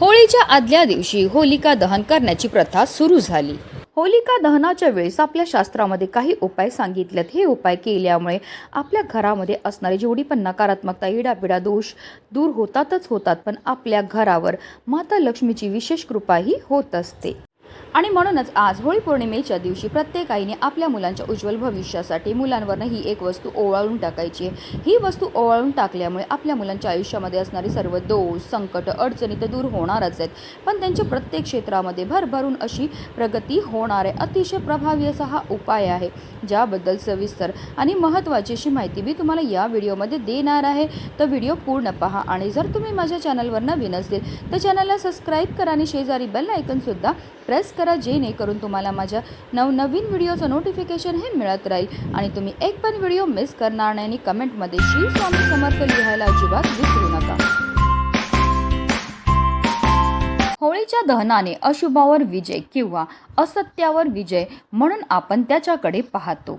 होळीच्या आदल्या दिवशी होलिका दहन करण्याची प्रथा सुरू झाली. होलिका दहनाच्या वेळेस आपल्या शास्त्रामध्ये काही उपाय सांगितलेत. हे उपाय केल्यामुळे आपल्या घरामध्ये असणारी जेवढी पण नकारात्मकता इडापिडा दोष दूर होतातच होतात पण आपल्या घरावर माता लक्ष्मीची विशेष कृपाही होत असते. आणि म्हणूनच आज होळी पौर्णिमेच्या दिवशी प्रत्येक आईने आपल्या मुलांच्या उज्ज्वल भविष्यासाठी मुलांवरनं ही एक वस्तू ओवाळून टाकायची. ही वस्तू ओवाळून टाकल्यामुळे आपल्या मुलांच्या आयुष्यामध्ये असणारे सर्व दोष संकट अडचणी तर दूर होणारच आहेत. पण त्यांच्या प्रत्येक क्षेत्रामध्ये भरभरून अशी प्रगती होणार आहे. अतिशय प्रभावी असा हा उपाय आहे. ज्याबद्दल सविस्तर आणि महत्त्वाची अशी माहिती मी तुम्हाला या व्हिडिओमध्ये देणार आहे. तर व्हिडिओ पूर्ण पहा आणि जर तुम्ही माझ्या चॅनलवर नवीन असतील तर चॅनलला सबस्क्राईब करा आणि शेजारी बेल आयकनसुद्धा प्रेस करा जेणेकरून तुम्हाला माझ्या नवनवीन व्हिडिओचं नोटिफिकेशन हे मिळत राहील. आणि तुम्ही एक पण व्हिडिओ मिस करणार नाही आणि कमेंटमध्ये श्री स्वामी समर्थ लिहायला अजिबात विसरू नका. होळीच्या दहनाने अशुभावर विजय किंवा असत्यावर विजय म्हणून आपण त्याच्याकडे पाहतो.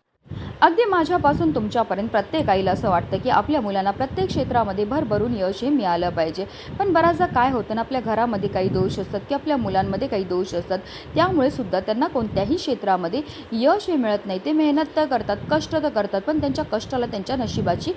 अगदी माझ्यापासून तुमच्यापर्यंत प्रत्येक आईला असं वाटतं की आपल्या मुलांना प्रत्येक क्षेत्रामध्ये भरभरून यश हे मिळालं पाहिजे. पण बऱ्याचदा काय होतं ना आपल्या घरामध्ये काही दोष असतात की आपल्या मुलांमध्ये काही दोष असतात. त्यामुळे सुद्धा त्यांना कोणत्याही क्षेत्रामध्ये यश हे मिळत नाही. ते मेहनत तर करतात कष्ट तर करतात पण त्यांच्या कष्टाला त्यांच्या नशिबाची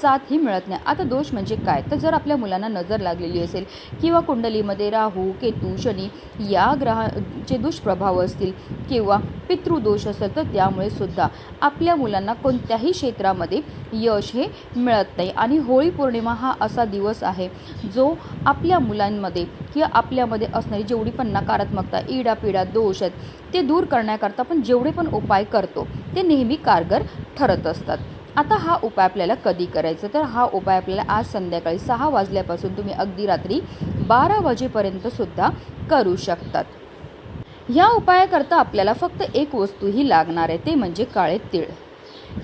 साथ ही मिळत नाही. आता दोष म्हणजे काय? तर जर आपल्या मुलांना नजर लागलेली असेल किंवा कुंडलीमध्ये राहू केतू शनी या ग्रहाचे दुष्प्रभाव असतील किंवा पितृदोष असेल तर त्यामुळे सुद्धा आपल्या मुलांना कोणत्याही क्षेत्रामध्ये यश हे मिळत नाही. आणि होळी पौर्णिमा हा असा दिवस आहे जो आपल्या मुलांमध्ये किंवा आपल्यामध्ये असणारी जेवढी पण नकारात्मकता इडापिडा दोष आहेत ते दूर करण्याकरता आपण जेवढे पण उपाय करतो ते नेहमी कारगर ठरत असतात. आता हा उपाय आपल्याला कधी करायचा? तर हा उपाय आपल्याला आज संध्याकाळी सहा वाजल्यापासून तुम्ही अगदी रात्री बारा वाजेपर्यंत सुद्धा करू शकतात. ह्या उपायाकरता आपल्याला फक्त एक वस्तू ही लागणार आहे ते म्हणजे काळे तीळ.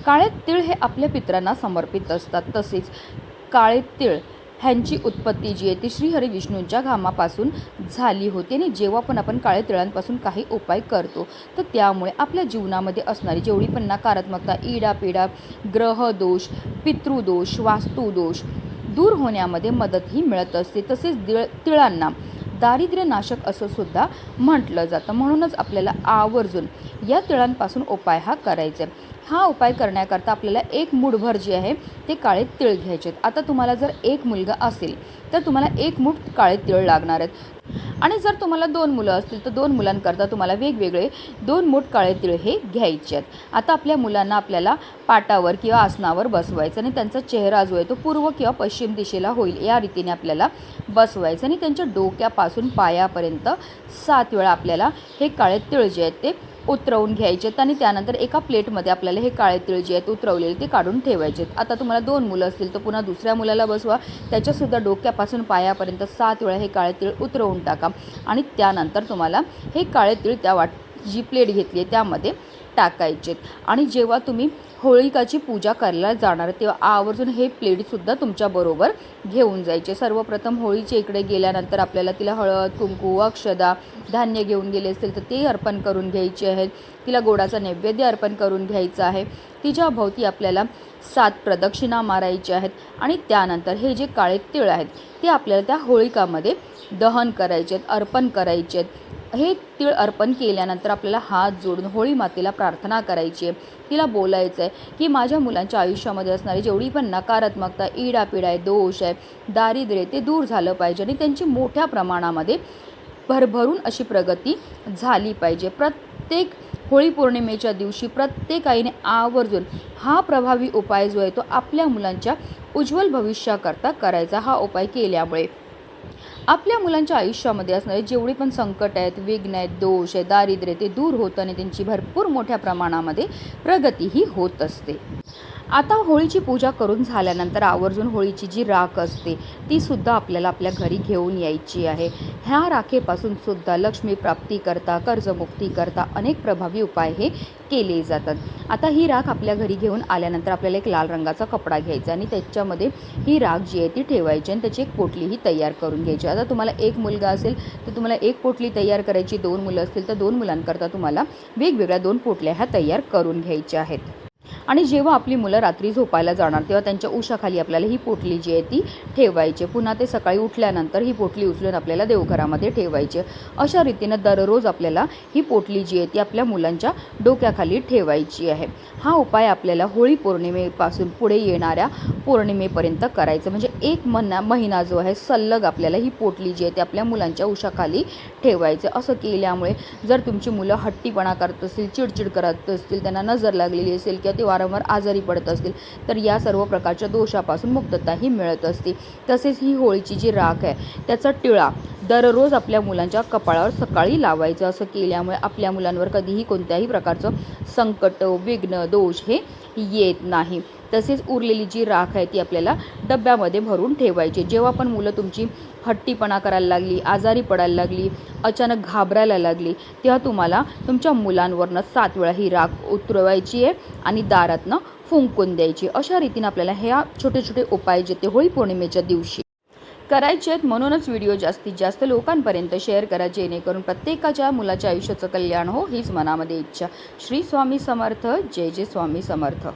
काळे तीळ हे आपल्या पित्रांना समर्पित असतात. तसेच काळे तीळ ह्यांची उत्पत्ती जी आहे ती श्रीहरी विष्णूंच्या घामापासून झाली होती आणि जेव्हा पण आपण काळे तिळांपासून काही उपाय करतो तर त्यामुळे आपल्या जीवनामध्ये असणारी जेवढी पण नकारात्मकता इडापिडा ग्रहदोष पितृदोष वास्तुदोष दूर होण्यामध्ये मदतही मिळत असते. तसेच दिळ तिळांना दारिद्र्यनाशक असं सुद्धा म्हटलं जातं. म्हणूनच आपल्याला आवर्जून या तिळांपासून उपाय हा करायचा. आहे हा उपाय करण्याकरता आपल्याला एक मूठभर जे आहे ते काळे तिळ घ्यायचे आहेत. आता तुम्हाला जर एक मुलगा असेल तर तुम्हाला एक मूठ काळे तिळ लागणार आहेत. आणि जर तुम्हाला दोन मुलं असतील तर दोन मुलांकरता तुम्हाला वेगवेगळे दोन मूठ काळे तिळ हे घ्यायचे आहेत. आता आपल्या मुलांना आपल्याला पाटावर किंवा आसनावर बसवायचं आणि त्यांचा चेहरा जो आहे तो पूर्व किंवा पश्चिम दिशेला होईल या रीतीने आपल्याला बसवायचं आणि त्यांच्या डोक्यापासून पायापर्यंत सात वेळा आपल्याला हे काळे तिळ जे आहेत ते उतरवून घ्यायचे आहेत आणि त्यानंतर एका प्लेटमध्ये आपल्याला हे काळे तिळ जे आहेत उतरवलेले ते काढून ठेवायचे आहेत. आता तुम्हाला दोन मुलं असतील तर पुन्हा दुसऱ्या मुलाला बसवा. त्याच्यासुद्धा डोक्यापासून पायापर्यंत सात वेळा हे काळे तिळ उतरवून टाका. आणि त्यानंतर तुम्हाला हे काळे तिळ त्या वाट जी प्लेट घेतली आहे त्यामध्ये टाकायचे आणि जेव्हा तुम्ही होळिकाची पूजा करायला जाणार तेव्हा आवर्जून हे प्लेटसुद्धा तुमच्याबरोबर घेऊन जायचे. सर्वप्रथम होळीच्या इकडे गेल्यानंतर आपल्याला तिला हळद कुंकू अक्षदा धान्य घेऊन गेले असतील तर ते अर्पण करून घ्यायचे आहेत. तिला गोडाचा नैवेद्य अर्पण करून घ्यायचं आहे. तिच्या भोवती आपल्याला सात प्रदक्षिणा मारायच्या आहेत आणि त्यानंतर हे जे काळे तिळ आहेत ते आपल्याला त्या होळिकामध्ये दहन करायचे आहेत अर्पण करायचे आहेत. हे तीळ अर्पण केल्यानंतर आपल्याला हात जोडून होळी मातेला प्रार्थना करायची आहे. तिला बोलायचं आहे की माझ्या मुलांच्या आयुष्यामध्ये असणारी जेवढी पण नकारात्मकता इडापिडा आहे दोष आहे दारिद्र्य ते दूर झालं पाहिजे आणि त्यांची मोठ्या प्रमाणामध्ये भरभरून अशी प्रगती झाली पाहिजे. प्रत्येक होळी पौर्णिमेच्या दिवशी प्रत्येक आईने आवर्जून हा प्रभावी उपाय जो आहे तो आपल्या मुलांच्या उज्ज्वल भविष्याकरता करायचा हा उपाय केल्यामुळे. आपल्या मुलांच्या आयुष्यामध्ये असणारे जेवढे पण संकट आहेत विघ्न आहेत दोष आहे दारिद्र्य ते दूर होतं आणि त्यांची भरपूर मोठ्या प्रमाणामध्ये प्रगतीही होत असते. आता होळीची पूजा करून झाल्यानंतर आवर्जून होळीची जी राख असते ती सुद्धा आपल्याला आपल्या घरी घेऊन यायची आहे. ह्या राखेपासून सुद्धा लक्ष्मी प्राप्ती करता कर्जमुक्ती करता अनेक प्रभावी उपाय हे केले जातात. आता ही राख आपल्या घरी घेऊन आल्यानंतर आपल्याला एक लाल रंगाचा कपडा घ्यायचा आणि त्याच्यामध्ये ही राख जी आहे ती ठेवायची आणि त्याची एक पोटलीही तयार करून घ्यायची आता तुम्हाला एक मुलगा असेल तर तुम्हाला एक पोटली तयार करायची. दोन मुलं असतील तर दोन मुलांकरता तुम्हाला वेगवेगळ्या दोन पोटल्या ह्या तयार करून घ्यायच्या आहेत. आणि जेव्हा आपली मुलं रात्री झोपायला जाणार तेव्हा त्यांच्या उशाखाली आपल्याला ही पोटली जी आहे ती ठेवायची. पुन्हा ते सकाळी उठल्यानंतर ही पोटली उचलून आपल्याला देवघरामध्ये ठेवायची. अशा रीतीनं दररोज आपल्याला ही पोटली जी आहे ती आपल्या मुलांच्या डोक्याखाली ठेवायची आहे. हा उपाय आपल्याला होळी पौर्णिमेपासून पुढे येणाऱ्या पौर्णिमेपर्यंत करायचं. म्हणजे एक महिना महिना जो आहे सल्लग आपल्याला ही पोटली जी आहे ती आपल्या मुलांच्या उशाखाली ठेवायचं. असं केल्यामुळे जर तुमची मुलं हट्टीपणा करत असतील चिडचिड करत असतील त्यांना नजर लागलेली असेल किंवा ते वारंवार आजारी पडत असतील तर या सर्व प्रकारच्या दोषापासून मुक्तताही मिळत असते. तसेच ही होळीची जी राख आहे त्याचा टिळा दररोज आपल्या मुलांच्या कपाळावर सकाळी लावायचं असं केल्यामुळे आपल्या मुलांवर कधीही कोणत्याही प्रकारचं संकट विघ्न दोष हे येत नाही. तसेच उरलेली जी राख आहे ती आपल्याला डब्यामध्ये भरून ठेवायची. जेव्हा पण मुलं तुमची हट्टीपणा करायला लागली आजारी पडायला लागली अचानक घाबरायला लागली. तेव्हा तुम्हाला तुमच्या मुलांवरनं सात वेळा ही राख उतरवायची आहे आणि दारातनं फुंकून द्यायची. अशा रीतीनं आपल्याला ह्या छोटे छोटे उपाय जे ते होळी पौर्णिमेच्या दिवशी करायचे आहेत. म्हणूनच व्हिडिओ जास्तीत जास्त लोकांपर्यंत शेअर करा जेणेकरून प्रत्येकाच्या मुलाच्या आयुष्याचं कल्याण हो हीच मनामध्ये इच्छा. श्री स्वामी समर्थ. जय जय स्वामी समर्थ.